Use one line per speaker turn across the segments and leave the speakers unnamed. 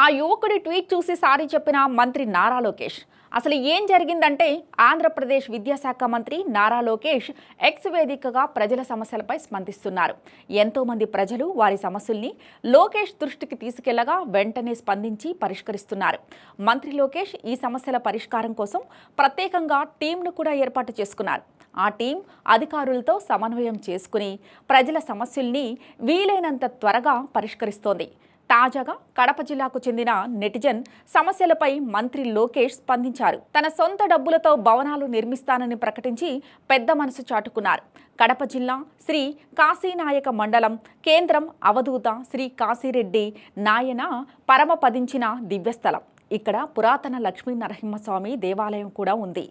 ఆ యువకుడి ట్వీట్ చూసి సారీ చెప్పిన మంత్రి నారా లోకేష్. అసలు ఏం జరిగిందంటే ఆంధ్రప్రదేశ్ విద్యాశాఖ మంత్రి నారా లోకేష్ ఎక్స్ వేదికగా ప్రజల సమస్యలపై స్పందిస్తున్నారు. ఎంతోమంది ప్రజలు వారి సమస్యల్ని లోకేష్ దృష్టికి తీసుకెళ్ళగా వెంటనే స్పందించి పరిష్కరిస్తున్నారు. మంత్రి లోకేష్ ఈ సమస్యల పరిష్కారం కోసం ప్రత్యేకంగా టీంను కూడా ఏర్పాటు చేసుకున్నారు. ఆ టీం అధికారులతో సమన్వయం చేసుకుని ప్రజల సమస్యల్ని వీలైనంత త్వరగా పరిష్కరిస్తోంది. తాజాగా కడప జిల్లాకు చెందిన నెటిజన్ సమస్యలపై మంత్రి లోకేష్ స్పందించారు. తన సొంత డబ్బులతో భవనాలు నిర్మిస్తానని ప్రకటించి పెద్ద మనసు చాటుకున్నారు. కడప జిల్లా శ్రీ కాశీనాయక మండలం కేంద్రం అవధూత శ్రీ కాశీరెడ్డి నాయన పరమపదించిన దివ్యస్థలం. ఇక్కడ పురాతన లక్ష్మీ నరసింహస్వామి దేవాలయం కూడా ఉంది.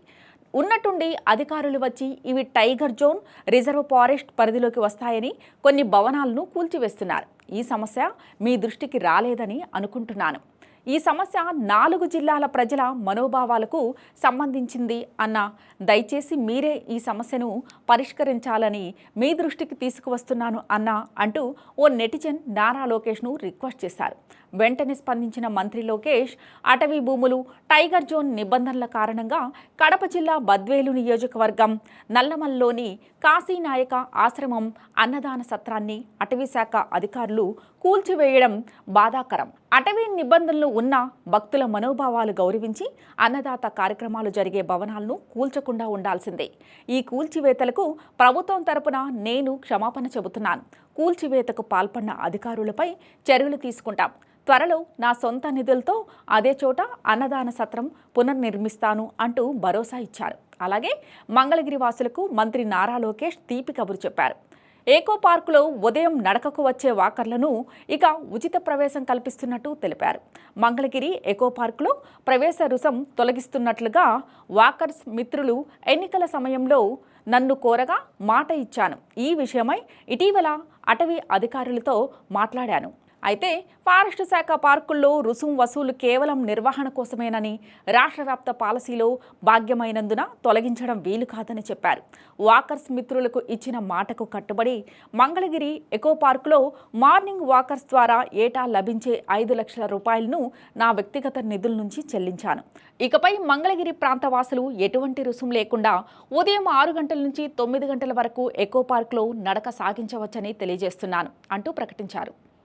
ఉన్నట్టుండి అధికారులు వచ్చి ఇవి టైగర్ జోన్ రిజర్వ్ ఫారెస్ట్ పరిధిలోకి వస్తాయని కొన్ని భవనాలను కూల్చివేస్తున్నారు. ఈ సమస్య మీ దృష్టికి రాలేదని అనుకుంటున్నాను. ఈ సమస్య నాలుగు జిల్లాల ప్రజల మనోభావాలకు సంబంధించింది అన్న దయచేసి మీరే ఈ సమస్యను పరిష్కరించాలని మీ దృష్టికి తీసుకువస్తున్నాను అన్న అంటూ ఓ నెటిజన్ నారా లోకేష్ను రిక్వెస్ట్ చేశారు. వెంటనే స్పందించిన మంత్రి లోకేష్ అటవీ భూములు టైగర్ జోన్ నిబంధనల కారణంగా కడప జిల్లా బద్వేలు నియోజకవర్గం నల్లమల్లోని కాశీనాయక ఆశ్రమం అన్నదాన సత్రాన్ని అటవీ శాఖ అధికారులు కూల్చివేయడం బాధాకరం. అటవీ నిబంధనలు ఉన్న భక్తుల మనోభావాలు గౌరవించి అన్నదాత కార్యక్రమాలు జరిగే భవనాలను కూల్చకుండా ఉండాల్సిందే. ఈ కూల్చివేతలకు ప్రభుత్వం తరపున నేను క్షమాపణ చెబుతున్నాను. కూల్చివేతకు పాల్పడిన అధికారులపై చర్యలు తీసుకుంటాం. త్వరలో నా సొంత నిధులతో అదే చోట అన్నదాన సత్రం పునర్నిర్మిస్తాను అంటూ భరోసా ఇచ్చారు. అలాగే మంగళగిరి వాసులకు మంత్రి నారా లోకేష్ తీపి కబురు చెప్పారు. ఏకో పార్కులో ఉదయం నడకకు వచ్చే వాకర్లను ఇక ఉచిత ప్రవేశం కల్పిస్తున్నట్టు తెలిపారు. మంగళగిరి ఎకో పార్కులో ప్రవేశ రుసం తొలగిస్తున్నట్లుగా వాకర్స్ మిత్రులు ఎన్నికల సమయంలో నన్ను కోరగా మాట ఇచ్చాను. ఈ విషయమై ఇటీవల అటవీ అధికారులతో మాట్లాడాను. అయితే ఫారెస్ట్ శాఖ పార్కుల్లో రుసుం వసూలు కేవలం నిర్వహణ కోసమేనని రాష్ట్ర వ్యాప్త పాలసీలో భాగ్యమైనందున తొలగించడం వీలు కాదని చెప్పారు. వాకర్స్ మిత్రులకు ఇచ్చిన మాటకు కట్టుబడి మంగళగిరి ఎకో పార్కులో మార్నింగ్ వాకర్స్ ద్వారా ఏటా లభించే ఐదు లక్షల రూపాయలను నా వ్యక్తిగత నిధుల నుంచి చెల్లించాను. ఇకపై మంగళగిరి ప్రాంతవాసులు ఎటువంటి రుసుం లేకుండా ఉదయం ఆరు గంటల నుంచి తొమ్మిది గంటల వరకు ఎకో పార్కులో నడక సాగించవచ్చని తెలియజేస్తున్నాను అంటూ ప్రకటించారు.